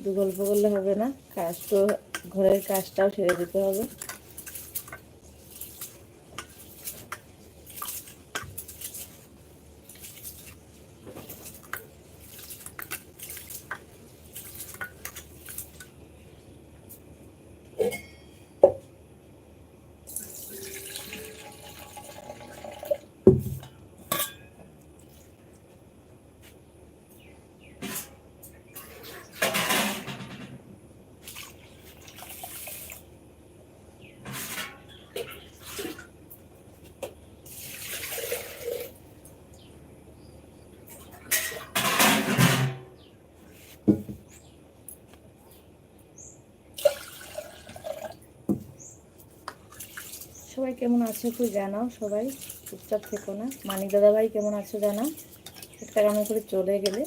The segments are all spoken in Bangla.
শুধু গল্প করলে হবে না কাজ তো ঘরের কাজটাও সেরে দিতে হবে। সবাই কেমন আছো একটু জানাও, সবাই চুপচাপ থেকো না। মানিক দাদা ভাই কেমন আছো জানাও, একটা গানে করে চলে গেলে।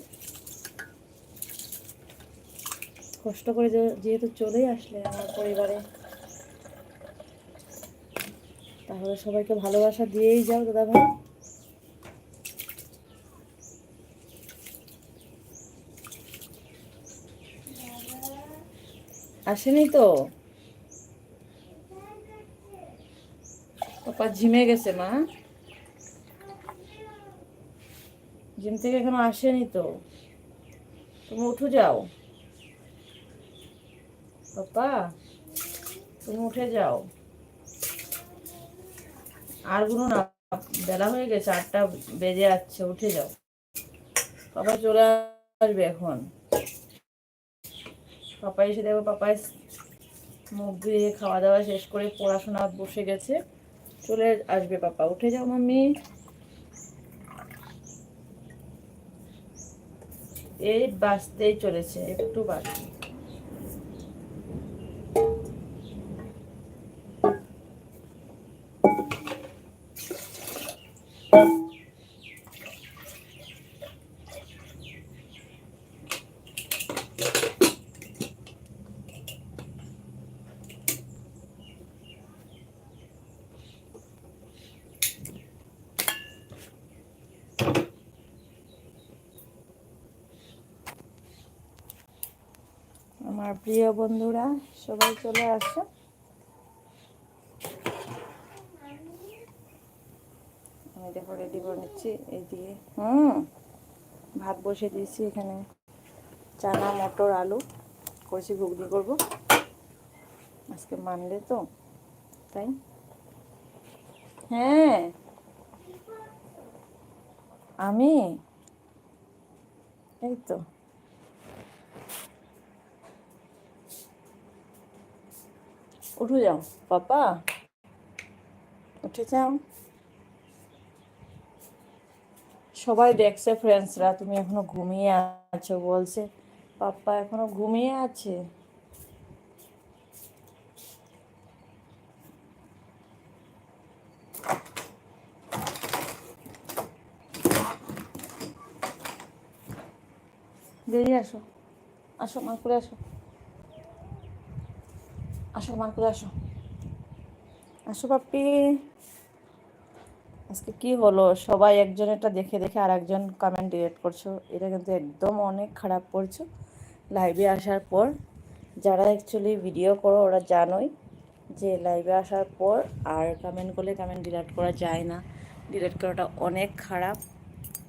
কষ্ট করে যেহেতু চলেই আসলে আমার পরিবারে। তাহলে সবাইকে ভালোবাসা দিয়েই যাও দাদা ভাই আসেনি তো? পাপা জিমে গেছে, মা। জিম থেকে এখনও আসেনি তো। তুমি উঠে যাও। পাপা, তুমি উঠে যাও। আরগুলো না, বেলা হয়ে গেছে, আটটা বেজে যাচ্ছে উঠে যাও। পাপা চলে আসবে এখন। পাপা এসে দেখো পাপাই মুখ দিয়ে খাওয়া দাওয়া শেষ করে পড়াশোনা বসে গেছে। চলে আসবে পাপা। উঠে যাও মাম্মি। এই বাঁচতেই চলেছে একটু বাকি আমার প্রিয় বন্ধুরা, সবাই চলে আসো। আমি দেখো রেডি করে নিচ্ছি এই দিয়ে। হুম, ভাত বসে দিয়েছি এখানে। চানা, মটর, আলু করেছি ঘুগনি করব। আজকে মানলে তো, তাই? হ্যাঁ। আমি? এই তো। উঠে যাও, পাপা। উঠে যাও। সবাই দেখছে ফ্রেন্ডসরা তুমি এখনও ঘুমিয়ে আছো বলছে। পাপ্পা এখনও ঘুমিয়ে আছে? বেরিয়ে আসো। আসো মা, করে আসো। আসো মা করে আসো। আসো পাপ্পি। আজকে কি হলো? সবাই একজনেরটা দেখে দেখে আর একজন কমেন্ট ডিলেট করছ। এটা কিন্তু একদম অনেক খারাপ করছ লাইভে আসার পর, যারা অ্যাকচুয়ালি ভিডিও করো, ওরা জানোই যে লাইভে আসার পর আর কমেন্ট করলে কমেন্ট ডিলেট করা যায় না। ডিলেট করাটা অনেক খারাপ,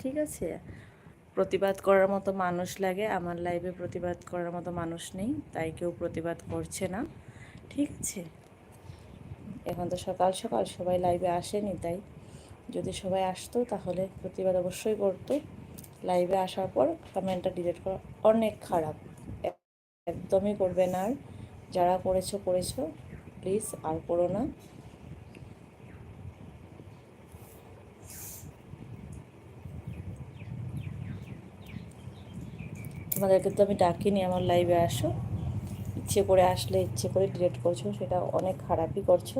ঠিক আছে? প্রতিবাদ করার মতো মানুষ লাগে। আমার লাইভে প্রতিবাদ করার মতো মানুষ নেই, তাই কেউ প্রতিবাদ করছে না। ঠিক আছে? এখন তো সকাল সকাল, সবাই লাইভে আসেনি তাই। যদি সবাই আসতো তাহলে প্রতিবাদ অবশ্যই করতো। লাইভে আসার পর কমেন্টটা ডিলিট করা অনেক খারাপ। একদমই করবে না আর। যারা করেছ করেছ। প্লিজ আর করো না। তোমাদেরকে তো আমি ডাকিনি, আমার লাইভে আসো। ইচ্ছে করে আসলে ইচ্ছে করে ডিলেট করছ সেটা অনেক খারাপই করছ।